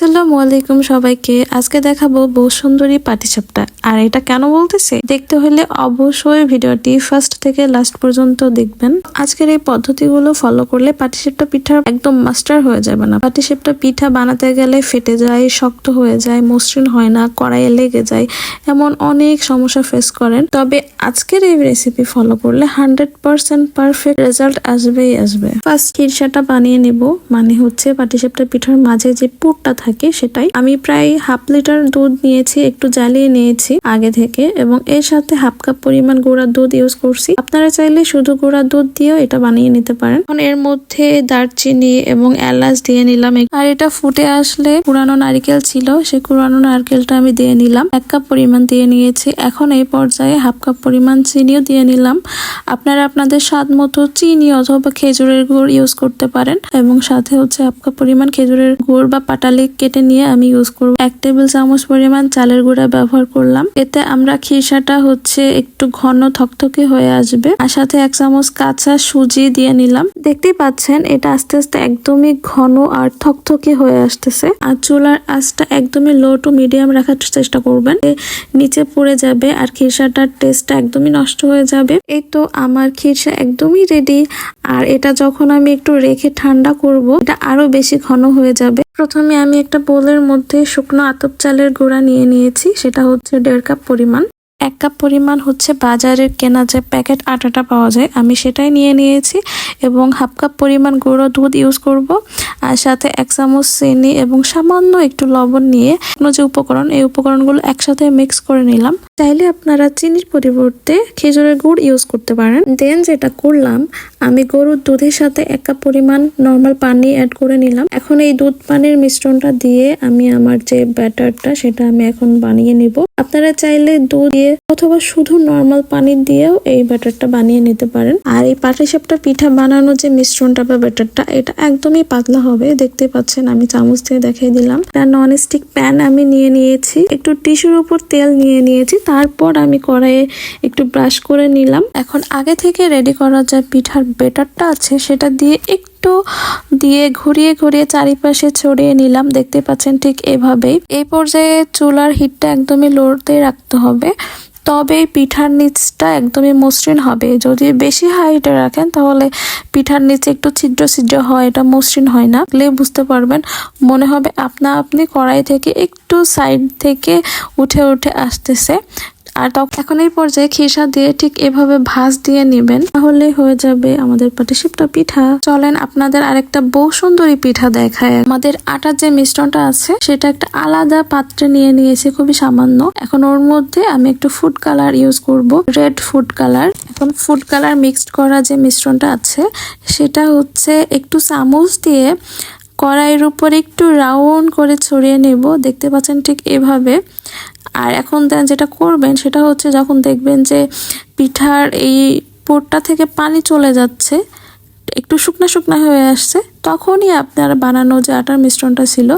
আসসালামু আলাইকুম সবাইকে। আজকে দেখাবো বউ সুন্দরী পাটিসাপটা। আর এটা কেন বলতেছে? দেখতে হলে অবশ্যই ভিডিওটি ফার্স্ট থেকে লাস্ট পর্যন্ত দেখবেন। আজকের এই পদ্ধতিগুলো ফলো করলে পাটিসাপটা পিঠা একদম মাস্টার হয়ে যাবে না। পাটিসাপটা পিঠা বানাতে গেলে ফেটে যায়, শক্ত হয়ে যায়, মসৃণ হয় না, কড়াইয়ে লেগে যায়, এমন অনেক সমস্যা ফেস করেন। তবে আজকের এই রেসিপি ফলো করলে হান্ড্রেড পার্সেন্ট পারফেক্ট রেজাল্ট আসবেই আসবে। ফার্স্ট খিরসাটা বানিয়ে নেব মানে হচ্ছে পাটিসাপটা পিঠার মাঝে যে পুরটা থাকে সেটাই। আমি প্রায় হাফ লিটার দুধ নিয়েছি, একটু জ্বালিয়ে নিয়েছি। আগে থেকে এবং এর সাথে হাফ কাপ পরিমাণ গুঁড়া দুধ ইউজ করছি। আপনারা চাইলে শুধু গুঁড়া দুধ দিয়েও এটা বানিয়ে নিতে পারেন। এখন এর মধ্যে দারচিনি এবং এলাচ দিয়ে নিলাম। আর এটা ফুটে আসলে পুরানো নারিকেল ছিল সেই পুরানো নারকেলটা আমি দিয়ে নিলাম। এক কাপ পরিমাণ দিয়ে নিয়েছি। এখন এই পর্যায়ে হাফ কাপ পরিমাণ চিনিও দিয়ে নিলাম। আপনারা আপনাদের স্বাদ মতো চিনি অথবা খেজুরের গুড় ইউজ করতে পারেন এবং সাথে হচ্ছে হাফ কাপ পরিমাণ খেজুরের গুড় বা পাটালি কেটে নিয়ে আমি ইউজ করব। এক টেবিল চামচ পরিমাণ চালের গুঁড়া ব্যবহার করলাম। এতে আমরা খিসাটা হচ্ছে একটু ঘন থকথকে হয়ে আসবে। আর সাথে এক চামচ কাঁচা সুজি দিয়ে নিলাম। দেখতেই পাচ্ছেন, এটা আস্তে আস্তে একদমই ঘন আর থকথকে হয়ে আসতেছে। আর চুলার আঁচটা একদমই লো টু মিডিয়াম রাখার চেষ্টা করবেন। নিচে পড়ে যাবে আর খিরসাটার টেস্টটা একদমই নষ্ট হয়ে যাবে। এই তো আমার খিরসা একদমই রেডি আর এটা যখন আমি একটু রেখে ঠান্ডা করব, এটা আরও বেশি ঘন হয়ে যাবে। প্রথমে আমি একটা বোলের মধ্যে শুকনো আতপ চালের গুঁড়া নিয়ে নিয়েছি। সেটা হচ্ছে দেড় কাপ পরিমাণ। এক কাপ পরিমাণ হচ্ছে বাজারের কেনা যে প্যাকেট আটাটা পাওয়া যায়, আমি সেটাই নিয়ে নিয়েছি এবং হাফ কাপ পরিমাণ গুঁড়ো দুধ ইউজ করব আর সাথে এক চামচ চিনি এবং সামান্য একটু লবণ নিয়ে কোনো যে উপকরণ, এই উপকরণগুলো একসাথে মিক্স করে নিলাম। চাইলে আপনারা চিনির পরিবর্তে খেজুরের গুড় ইউজ করতে পারেন। দেন যেটা করলাম, আমি গরুর দুধের সাথে এক কাপ পরিমাণ নর্মাল পানি অ্যাড করে নিলাম। এখন এই দুধ পানির মিশ্রণটা দিয়ে আমি আমার যে ব্যাটারটা সেটা আমি এখন বানিয়ে নিব। আপনারা চাইলে দুধ দিয়ে অথবা শুধু নর্মাল পানি দিয়েও এই ব্যাটারটা বানিয়ে নিতে পারেন। আর এই পাটিসাপটা পিঠা বানানো যে মিশ্রণটা বা ব্যাটারটা এটা একদমই পাতলা হবে। দেখতে পাচ্ছেন, আমি চামচ দিয়ে দেখিয়ে দিলাম। নন স্টিক প্যান আমি নিয়ে নিয়েছি। একটু টিস্যুর উপর তেল নিয়ে নিয়েছি তারপর আমি কড়াইয়ে একটু ব্রাশ করে নিলাম। এখন আগে থেকে রেডি করা যে পিঠার বেটারটা আছে, সেটা দিয়ে একটু দিয়ে ঘুরিয়ে ঘুরিয়ে চারিপাশে ছড়িয়ে নিলাম। দেখতে পাচ্ছেন ঠিক এভাবেই। এই পর্যায়ে চুলার হিটটা একদমই লোড়তে রাখতে হবে। তবে পিঠার নিচটা একদমই মসৃণ হবে। যদি বেশি হাইটে রাখেন, তাহলে পিঠার নিচে একটু ছিদ্র ছিদ্র হয়, এটা মসৃণ হয় না। লে বুঝতে পারবেন, মনে হবে আপনা আপনি কড়াই থেকে একটু সাইড থেকে উঠে উঠে আসতেছে। আর তখন এখন এই পর্যায়ে খিসা দিয়ে ঠিক এভাবে ভাজ দিয়ে নেবেন, তাহলে হয়ে যাবে আমাদের পাটিসাপটা পিঠা। চলেন আপনাদের আরেকটা বউ সুন্দরী পিঠা দেখায়। আমাদের আটার যে মিশ্রণটা আছে, সেটা একটা আলাদা পাত্রে নিয়ে নিয়েছি, খুবই সামান্য। এখন ওর মধ্যে আমি একটু ফুড কালার ইউজ করব রেড ফুড কালার এখন ফুড কালার মিক্সড করা যে মিশ্রণটা আছে, সেটা হচ্ছে একটু চামচ দিয়ে কড়াইয়ের উপর একটু রাউন্ড করে ছড়িয়ে নেব। দেখতে পাচ্ছেন ঠিক এভাবে। আর এখন দেন যেটা করবেন সেটা হচ্ছে যখন দেখবেন যে পিঠার এই পোরটা থেকে পানি চলে যাচ্ছে একটু শুকনা শুকনা হয়ে আসছে, তখনই আপনার বানানো যে আটার মিশ্রণটা ছিল,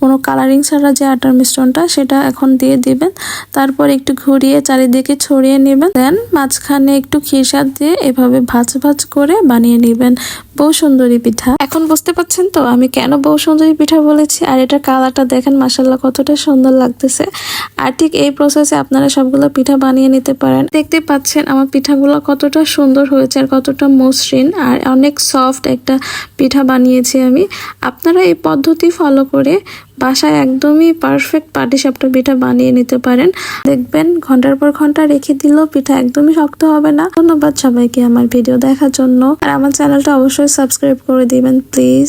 কোনো কালারিং ছাড়া যে আটার মিশ্রণটা, সেটা এখন দিয়ে দিবেন। তারপর একটু ঘুরিয়ে চারিদিকে ছড়িয়ে নেবেন। দেন মাঝখানে একটু খিরসাদ দিয়ে এভাবে ভাজ ভাজ করে বানিয়ে নেবেন বউ সুন্দরী পিঠা। এখন বুঝতে পারছেন তো আমি কেন বউ সুন্দরী পিঠা বলেছি? আর এটার কালারটা দেখেন মাসাল্লাহ কতটা সুন্দর লাগতেছে। আর ঠিক এই প্রসেসে আপনারা সবগুলো পিঠা বানিয়ে নিতে পারেন। দেখতে পাচ্ছেন আমার পিঠাগুলো কতটা সুন্দর হয়েছে আর কতটা মসৃণ। আর অনেক সফট একটা পিঠা বানিয়েছি আমি। আপনারা এই পদ্ধতি ফলো করে বাসায় একদমই পারফেক্ট পাটিসাপটা পিঠা বানিয়ে নিতে পারেন। দেখবেন ঘণ্টার পর ঘণ্টা রেখে দিলেও পিঠা একদমই শক্ত হবে না। ধন্যবাদ সবাইকে আমার ভিডিও দেখার জন্য। আর আমার চ্যানেলটা অবশ্যই সাবস্ক্রাইব করে দিবেন প্লিজ